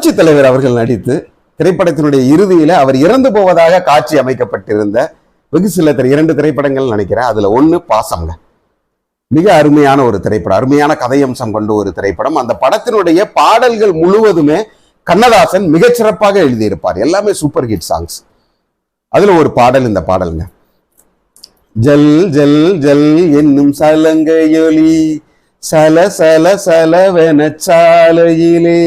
புரட்சி தலைவர் அவர்கள் நடித்து திரைப்படத்தினுடைய இறுதியில அவர் இறந்து போவதாக காட்சி அமைக்கப்பட்டிருந்த வெகு சில திரை இரண்டு திரைப்படங்கள் நினைக்கிறேன். அதுல ஒன்று பாசங்க மிக அருமையான ஒரு திரைப்படம். அருமையான கதையம்சம் கொண்ட ஒரு திரைப்படம். அந்த படத்தினுடைய பாடல்கள் முழுவதுமே கண்ணதாசன் மிகச்சிறப்பாக எழுதியிருப்பார். எல்லாமே சூப்பர் ஹிட் சாங்ஸ். அதுல ஒரு பாடல் இந்த பாடலுங்க. ஜல் ஜல் ஜல் என்னும் சலங்கையொலி சல சல சலவென சாலையிலே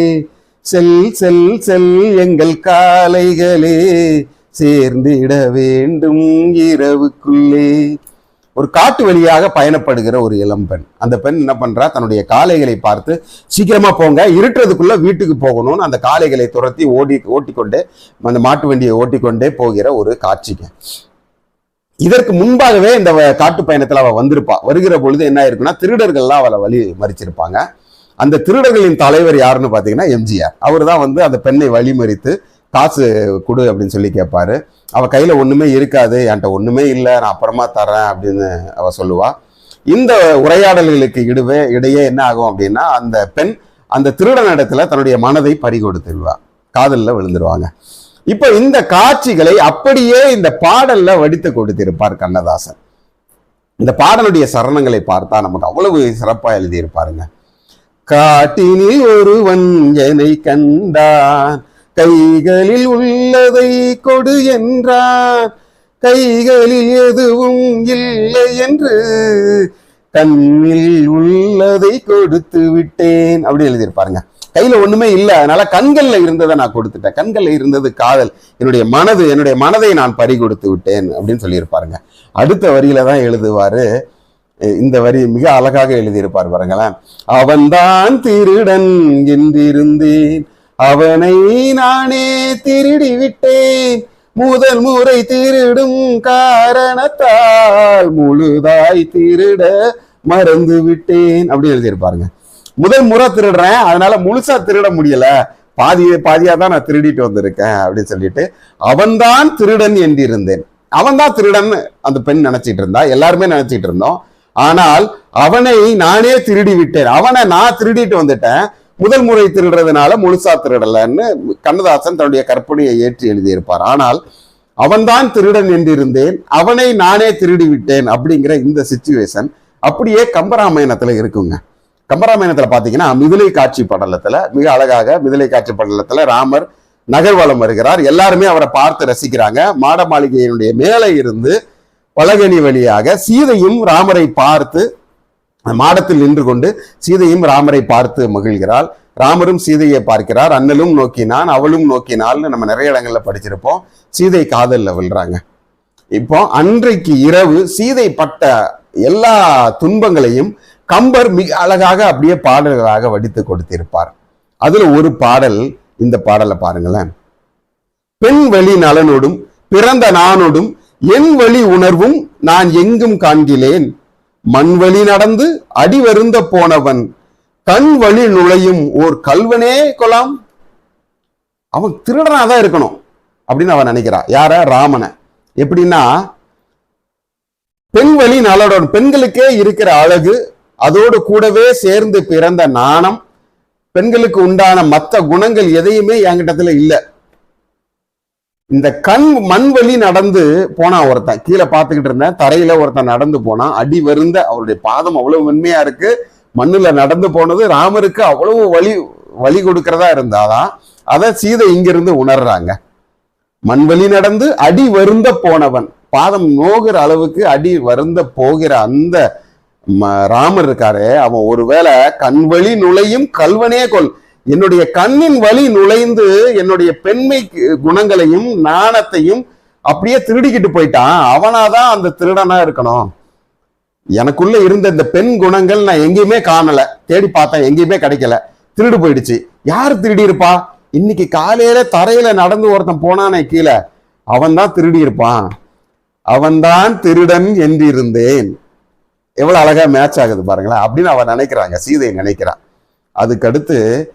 செல் செல் செல் எங்கள் காலைகளே சேர்ந்திட வேண்டும் இரவுக்குள்ளே. ஒரு காட்டு வழியாக பயணப்படுகிற ஒரு இளம்பெண் அந்த பெண் என்ன பண்றா? தன்னுடைய காளைகளை பார்த்து சீக்கிரமா போங்க இருட்டுறதுக்குள்ள வீட்டுக்கு போகணும்னு அந்த காளைகளை துரத்தி ஓடி ஓட்டிக்கொண்டே அந்த மாட்டு வண்டியை ஓட்டிக்கொண்டே போகிற ஒரு காட்சிங்க. இதற்கு முன்பாகவே இந்த வ- காட்டு பயணத்தில் அவள் வந்திருப்பா. வருகிற பொழுது என்ன இருக்குன்னா திருடர்கள்லாம் அவளை வழி மறிச்சிருப்பாங்க. அந்த திருடர்களின் தலைவர் யாருன்னு பார்த்தீங்கன்னா எம்ஜிஆர். அவர் தான் வந்து அந்த பெண்ணை வழிமறித்து காசு கொடு அப்படின்னு சொல்லி கேட்பாரு. அவள் கையில் ஒன்றுமே இருக்காது என்கிட்ட ஒன்றுமே இல்லை நான் அப்புறமா தரேன் அப்படின்னு அவள் சொல்லுவாள் இந்த உரையாடல்களுக்கு இடுவே இடையே என்ன ஆகும் அப்படின்னா அந்த பெண் அந்த திருடன் இடத்துல தன்னுடைய மனதை பறிகொடுத்துடுவா. காதலில் விழுந்துருவாங்க. இப்போ இந்த காட்சிகளை அப்படியே இந்த பாடல்ல வடித்து கொடுத்திருப்பார் கண்ணதாசன். இந்த பாடலுடைய சரணங்களை பார்த்தா நமக்கு அவ்வளவு சிறப்பாக எழுதியிருப்பாருங்க. காட்டினில் ஒருவன் என்னை கண்டான். கைகளில் உள்ளதை கொடு என்றான். கைகளில் எதுவும் இல்லை என்று கண்ணில் உள்ளதை கொடுத்து விட்டேன். அப்படி எழுதியிருப்பாருங்க கையில ஒண்ணுமே இல்லை. அதனால கண்கள்ல இருந்ததை நான் கொடுத்துட்டேன். கண்கள்ல இருந்தது காதல். என்னுடைய மனது என்னுடைய மனதை நான் பறி கொடுத்து விட்டேன் அப்படின்னு சொல்லியிருப்பாருங்க. அடுத்த வரியில தான் எழுதுவாரு. இந்த வரி மிக அழகாக எழுதியிருப்பார் பாருங்களேன். அவன்தான் திருடன் என்றிருந்தேன் அவனை நானே திருடி விட்டேன் முதல் முறை திருடும் காரணத்தால் முழுதாய் திருட மறந்து விட்டேன் அப்படி எழுதியிருப்பாருங்க. முதல் முறை திருடுறேன் அதனால முழுசா திருட முடியல. பாதி பாதியா தான் நான் திருடிட்டு வந்திருக்கேன் அப்படின்னு சொல்லிட்டு அவன்தான் திருடன் என்றிருந்தேன். அவன்தான் திருடன் அந்த பெண் நினைச்சிட்டு இருந்தா எல்லாருமே நினைச்சிட்டு இருந்தோம். ஆனால் அவனை நானே திருடி விட்டேன் அவனை நான் திருடிட்டு வந்துட்டேன். முதல் முறை திருடுறதுனால முழுசா திருடலன்னு கண்ணதாசன் தன்னுடைய கற்பனையை ஏற்றி எழுதியிருப்பார். ஆனால் அவன்தான் திருடன் என்றிருந்தேன். அவனை நானே திருடி விட்டேன் அப்படிங்கிற இந்த சிச்சுவேஷன் அப்படியே கம்பராமாயணத்துல இருக்குங்க. கம்பராமாயணத்துல பாத்தீங்கன்னா மிதிலை காட்சி படலத்துல மிக அழகாக மிதிலை காட்சி படலத்துல ராமர் நகர்வலம் வருகிறார். எல்லாருமே அவரை பார்த்து ரசிக்கிறாங்க. மாட மாளிகையினுடைய மேலே இருந்து பலகனி வழியாக சீதையும் ராமரை பார்த்து மாடத்தில் நின்று கொண்டு சீதையும் ராமரை பார்த்து மகிழ்கிறாள். ராமரும் சீதையை பார்க்கிறார். அண்ணலும் நோக்கினான் அவளும் நோக்கினாள்னு நம்ம நிறைய இடங்கள்ல படிச்சிருப்போம். சீதை காதல்ல விழுறாங்க. இப்போ அன்றைக்கு இரவு சீதை பட்ட எல்லா துன்பங்களையும் கம்பர் மிக அழகாக அப்படியே பாடல்களாக வடித்து கொடுத்திருப்பார். அதுல ஒரு பாடல் இந்த பாடலை பாருங்களேன். பெண் வெளி நலனோடும் பிறந்த நானோடும் என் வழி உணர்வும் நான் எங்கும் காண்கிலேன் மண் வழி நடந்து அடி வருந்த போனவன் கண் வழி நுழையும் ஓர் கல்வனே கொலாம். அவன் திருடனா தான் இருக்கணும் அப்படின்னு அவன் நினைக்கிறான் யார? ராமனை. எப்படின்னா பெண் வழி நலடன் பெண்களுக்கே இருக்கிற அழகு அதோடு கூடவே சேர்ந்து பிறந்த நாணம் பெண்களுக்கு உண்டான மற்ற குணங்கள் எதையுமே என்கிட்டத்துல இல்லை. இந்த கண் மண் வழி நடந்து போனான் ஒருத்தன். கீழே பார்த்துக்கிட்டு இருந்தேன். தரையில ஒருத்தன் நடந்து போனான் அடி வருந்த அவருடைய பாதம் அவ்வளவு மென்மையா இருக்கு. மண்ணுல நடந்து போனது ராமருக்கு அவ்வளவு வழி வழி கொடுக்கறதா இருந்தாதான் அதை சீதை இங்கிருந்து உணர்றாங்க. மண் வழி நடந்து அடி வருந்த போனவன். பாதம் நோகிற அளவுக்கு அடி வருந்த போகிற அந்த ம- ராமர் இருக்காரு. அவன் ஒருவேளை கண் வழி நுழையும் கல்வனே கொள் என்னுடைய கண்ணின் வழி நுழைந்து என்னுடைய பெண்மை குணங்களையும் நாணத்தையும் அப்படியே திருடிக்கிட்டு போயிட்டான். அவனாதான் அந்த திருடனா இருக்கணும். எனக்குள்ள இருந்த இந்த பெண் குணங்கள் நான் எங்கேயுமே காணல. தேடி பார்த்தேன் எங்கேயுமே கிடைக்கல. திருடு போயிடுச்சு. யார் திருடி இருப்பா? இன்னைக்கு காலையில தரையில நடந்து ஒருத்தன் போனானே கீழே. அவன் தான் திருடி இருப்பான். அவன்தான் திருடன் என்றிருந்தேன். எவ்வளவு அழகா மேட்ச் ஆகுது பாருங்களேன். அப்படின்னு அவன் நினைக்கிறாங்க. சீதையை நினைக்கிறான். அதுக்கடுத்து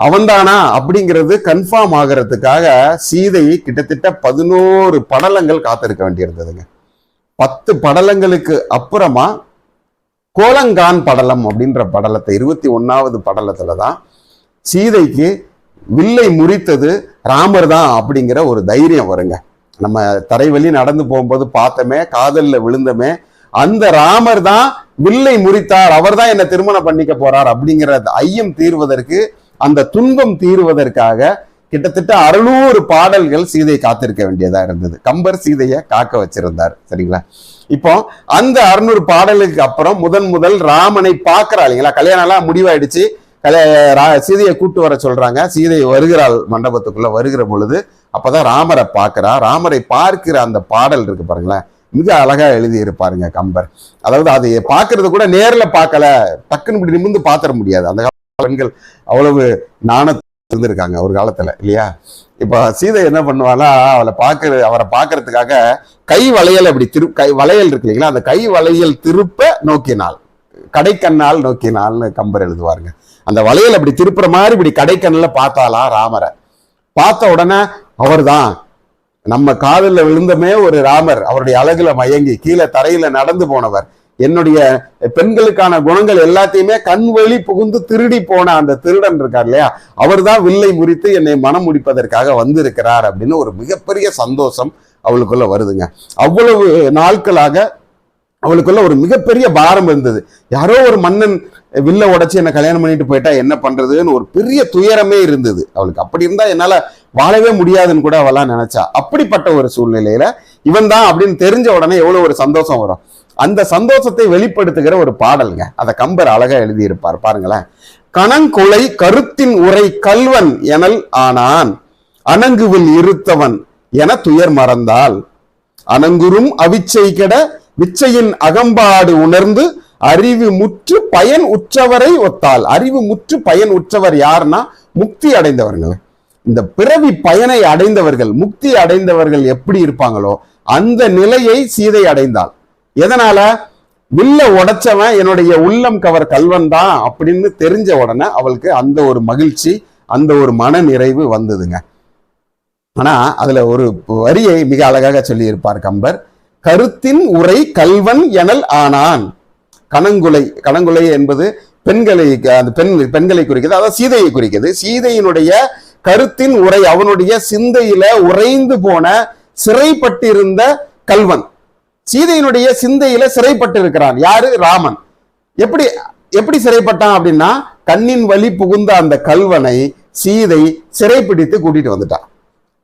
அவன்தானா அப்படிங்கிறது கன்ஃபார்ம் ஆகிறதுக்காக சீதை கிட்டத்தட்ட பதினோரு படலங்கள் காத்திருக்க வேண்டியிருந்ததுங்க. பத்து படலங்களுக்கு அப்புறமா கோலங்கான் படலம் அப்படின்ற படலத்தை இருபத்தி ஒன்றாவது படலத்தில் தான் சீதைக்கு வில்லை முறித்தது ராமர் தான் அப்படிங்கிற ஒரு தைரியம் வருங்க. நம்ம தரைவழி நடந்து போகும்போது பார்த்தோமே காதலில் விழுந்தமே அந்த ராமர் தான் வில்லை முறித்தார் அவர் தான் என்னை திருமணம் பண்ணிக்க போறார் அப்படிங்கிற ஐயம் தீர்வதற்கு அந்த துன்பம் தீருவதற்காக கிட்டத்தட்ட அறுநூறு பாடல்கள் சீதை காத்திருக்க வேண்டியதா இருந்தது. கம்பர் சீதையை காக்க வச்சிருந்தார். சரிங்களா? இப்போ அந்த அறுநூறு பாடலுக்கு அப்புறம் முதன் முதல் ராமனை பார்க்கறா இல்லைங்களா கல்யாணம் எல்லாம் முடிவாயிடுச்சு. கல்யா ரா- சீதையை கூட்டு வர சொல்றாங்க. சீதை வருகிறாள் மண்டபத்துக்குள்ள வருகிற பொழுது அப்பதான் ராமரை பார்க்கறா. ராமரை பார்க்கிற அந்த பாடல் இருக்கு பாருங்களேன். மிக அழகா எழுதி இருப்பாருங்க கம்பர். அதாவது அதை பார்க்கறது கூட நேரில் பார்க்கல. டக்குன்னு இப்படி நிமிர்ந்து பாத்திர முடியாது. அந்த பெண்கள் அவ்வளவு நாண இருந்திருக்காங்க ஒரு காலத்துல இல்லையா? இப்ப சீதை என்ன பண்ணுவானா அவளை பார்க்கற அவரை பார்க்கறதுக்காக கை வளையல் அப்படி திரு கை வளையல் இருக்கு இல்லைங்களா? அந்த கை வளையல் திருப்ப நோக்கினாள் கடைக்கண்ணால் நோக்கினால்னு கம்பர் எழுதுவாருங்க. அந்த வளையல் அப்படி திருப்புற மாதிரி இப்படி கடைக்கண்ணில் பார்த்தாளா ராமரை. பார்த்த உடனே அவர் தான் நம்ம காதலில் விழுந்தமே ஒரு ராமர் அவருடைய அழகுல மயங்கி கீழே தரையில நடந்து போனவர். என்னுடைய பெண்களுக்கான குணங்கள் எல்லாத்தையுமே கண் வழி புகுந்து திருடி போன அந்த திருடன் இருக்கார் இல்லையா? அவர் தான் வில்லை முறித்து என்னை மனம் முடிப்பதற்காக வந்திருக்கிறார் அப்படின்னு ஒரு மிகப்பெரிய சந்தோஷம் அவளுக்குள்ள வருதுங்க. அவ்வளவு நாட்களாக அவளுக்குள்ள ஒரு மிகப்பெரிய பாரம் இருந்தது. யாரோ ஒரு மன்னன் வில்ல உடச்சி என்னை கல்யாணம் பண்ணிட்டு போயிட்டா என்ன பண்றதுன்னு ஒரு பெரிய துயரமே இருந்தது. அவளுக்கு அப்படி இருந்தா என்னால வாழவே முடியாதுன்னு கூட அவெல்லாம் நினைச்சா. அப்படிப்பட்ட ஒரு சூழ்நிலையில இவன் தான் அப்படின்னு தெரிஞ்ச உடனே எவ்வளவு ஒரு சந்தோஷம் வரும். அந்த சந்தோஷத்தை வெளிப்படுத்துகிற ஒரு பாடலுங்க. அதை கம்பர் அழகா எழுதியிருப்பார் பாருங்களேன். கணங்கொலை கருத்தின் உரை கல்வன் எனல் ஆனான் அணங்குவில் இருத்தவன் என துயர் மறந்தால். அணங்குறும் அவிச்சை கெட விச்சையின் அகம்பாடு உணர்ந்து அறிவு முற்று பயன் உற்றவரை ஒத்தால் அறிவு முற்று பயன் உற்றவர் யாருன்னா முக்தி அடைந்தவர்கள். இந்த பிறவி பயனை அடைந்தவர்கள் முக்தி அடைந்தவர்கள் எப்படி இருப்பாங்களோ அந்த நிலையை சீதை அடைந்தாள். எதனால? வில்ல உடைச்சவன் என்னுடைய உள்ளம் கவர் கல்வன் தான் அப்படின்னு தெரிஞ்ச உடனே அவளுக்கு அந்த ஒரு மகிழ்ச்சி அந்த ஒரு மன நிறைவு வந்ததுங்க. ஆனா அதுல ஒரு வரியை மிக அழகாக சொல்லியிருப்பார் கம்பர். கருத்தின் உரை கல்வன் எனல் ஆனான். கணங்குலை கணங்குலை என்பது பெண்களை அந்த பெண் பெண்களை குறிக்கிறது அதாவது சீதையை குறிக்கிறது. சீதையினுடைய கருத்தின் உரை அவனுடைய சிந்தையில உறைந்து போன சிறைப்பட்டிருந்த கல்வன். சீதையினுடைய சிந்தையில சிறைப்பட்டு இருக்கிறான் யாரு? ராமன். எப்படி எப்படி சிறைப்பட்டான் அப்படின்னா கண்ணின் வழி புகுந்த அந்த கல்வனை சீதை சிறைப்பிடித்து கூட்டிட்டு வந்துட்டான்.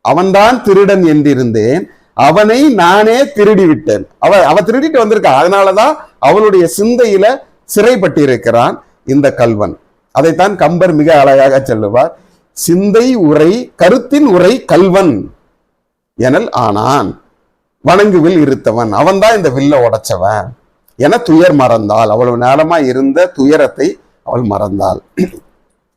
அவன்தான் திருடன் என்றிருந்தேன். அவனை நானே திருடி விட்டேன் அவ அவ திருடிட்டு வந்திருக்கா. அதனாலதான் அவளுடைய சிந்தையில சிறைப்பட்டிருக்கிறான் இந்த கல்வன். அதைத்தான் கம்பர் மிக அழகாக சொல்லுவார். சிந்தை உரை கருத்தின் உரை கல்வன். எனல் ஆனான். வணங்குவில் இருத்தவன் அவன்தான் இந்த வில்ல உடைச்சவன். என துயர் மறந்தாள். அவ்வளவு நேரமா இருந்த துயரத்தை அவள் மறந்தாள்.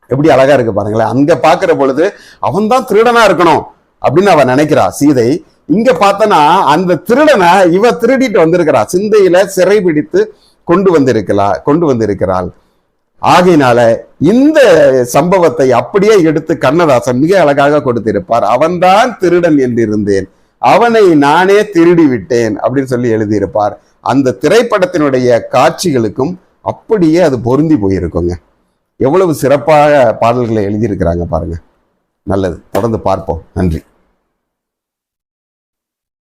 எப்படி அழகா இருக்கு பாருங்களேன். அங்க பாக்குற பொழுது அவன்தான் திருடனா இருக்கணும் அப்படின்னு அவன் நினைக்கிறா. சீதை இங்க பார்த்தனா அந்த திருடனை இவ திருடிட்டு வந்திருக்கிறா. சிந்தையில சிறை பிடித்து கொண்டு வந்திருக்கிறா கொண்டு வந்திருக்கிறாள். ஆகையினால இந்த சம்பவத்தை அப்படியே எடுத்து கண்ணதாசன் மிக அழகாக கொடுத்திருப்பார். அவன்தான் திருடன் என்றிருந்தேன். அவனை நானே திருடி விட்டேன் அப்படின்னு சொல்லி எழுதியிருப்பார். அந்த திரைப்படத்தினுடைய காட்சிகளுக்கும் அப்படியே அது பொருந்தி போயிருக்குங்க. எவ்வளவு சிறப்பாக பாடல்களை எழுதியிருக்கிறாங்க பாருங்க. நல்லது. தொடர்ந்து பார்ப்போம். நன்றி.